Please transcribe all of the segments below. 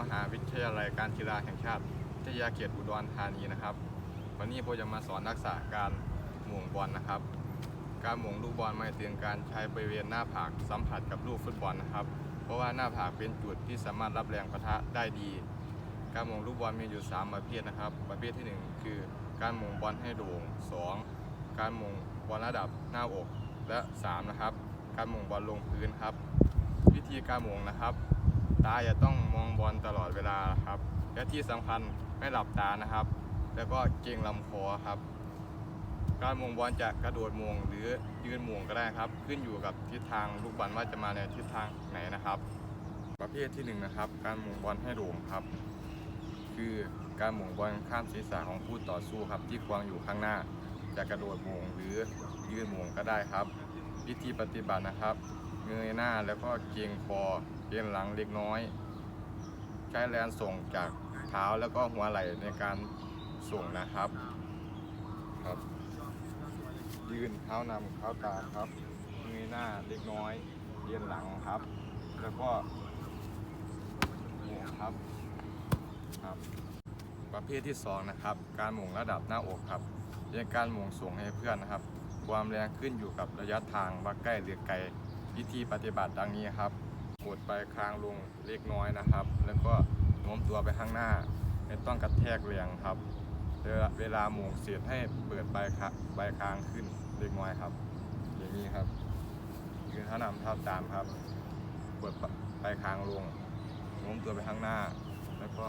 มหาวิทยาลัยการกีฬาแห่งชาติวิทยาเขตอุดรธานีนะครับ วันนี้ผมจะมาสอนทักษะการหม่งบอลนะครับ การหม่งลูกบอลหมายถึงการใช้บริเวณหน้าผากสัมผัสกับลูกฟุตบอลนะครับ เพราะว่าหน้าผากเป็นจุดที่สามารถรับแรงปะทะได้ดี การหม่งลูกบอลมีอยู่ 3 ประเภทนะครับ ประเภทที่ 1 คือ การหม่งบอลให้โด่ง 2. การหม่งบอลระดับหน้าอก และ 3 นะครับ การหม่งบอลลงพื้นครับ วิธีการหม่งนะครับ ตาอย่าต้องมองบอลตลอดเวลาครับ และที่สำคัญไม่หลับตานะครับ แล้วก็เกรงลำคอครับ การม่งบอลจะกระโดดม่งหรือยืนม่งก็ได้ครับ ขึ้นอยู่กับทิศทางลูกบอลว่าจะมาในทิศทางไหนนะครับ ประเภทที่หนึ่งนะครับ การม่งบอลให้โด่งครับ คือการหม่งบอลข้ามศีรษะของผู้ต่อสู้ครับที่ควางอยู่ข้างหน้า จะกระโดดม่งหรือยืนม่งก็ได้ครับ วิธีปฏิบัตินะครับ เงยหน้าแล้วก็เกรงคอ เกรงหลังเล็กน้อย ใช้แรงส่งจากเท้าแล้วก็หัวไหล่ในการส่งนะครับครับ ยืนเท้านำเท้าตามครับเงยหน้าเล็กน้อยเอียนหลังครับ แล้วก็หม่งครับครับ ประเภทที่สองนะครับ การหม่งระดับหน้าอกครับเป็นการหม่งส่งให้เพื่อนนะครับ ความแรงขึ้นอยู่กับระยะทางว่าใกล้หรือไกลวิธีปฏิบัติดังนี้ครับ ดไปคลางลงเล็กน้อยนะครับ แล้วก็โน้มตัวไปข้างหน้า ไม่ต้องกระแทกแรงครับ เวลาหม่งเสียดให้เปิดใบขาใบคางขึ้นเล็กน้อยครับ อย่างนี้ครับยืนเท้านำเท้าตามครับกดปลายคางลงโน้มตัวไปข้างหน้า แล้วก็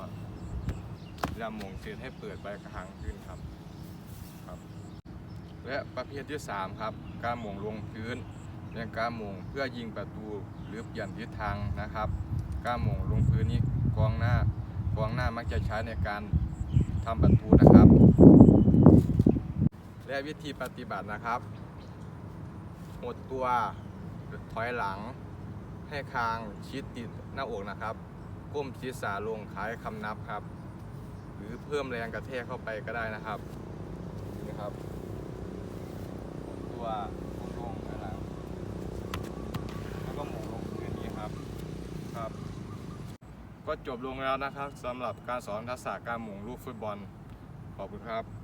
เวลาหม่งเสียดให้เปิดใบคางขึ้นครับครับ และประเภทที่ 3 ครับ การหม่งลงพื้น เป็นการหม่งเพื่อยิงประตูหรือเปลี่ยนทิศทางนะครับการหม่งลงพื้นนี้กองหน้ากองหน้ามักจะใช้ในการทำประตูนะครับ และวิธีปฏิบัตินะครับหดตัวถอยหลัง ให้คางชิดติดหน้าอกนะครับ ก้มศีรษะลงคล้ายคำนับครับ หรือเพิ่มแรงกระแทกเข้าไปก็ได้นะครับนี่นะครับตัวลงๆนะครับแล้วก็หมุนลงพื้นนี้ครับครับ ก็จบลงแล้วนะครับสำหรับการสอนทักษะการหมุนลูกฟุตบอล ขอบคุณครับ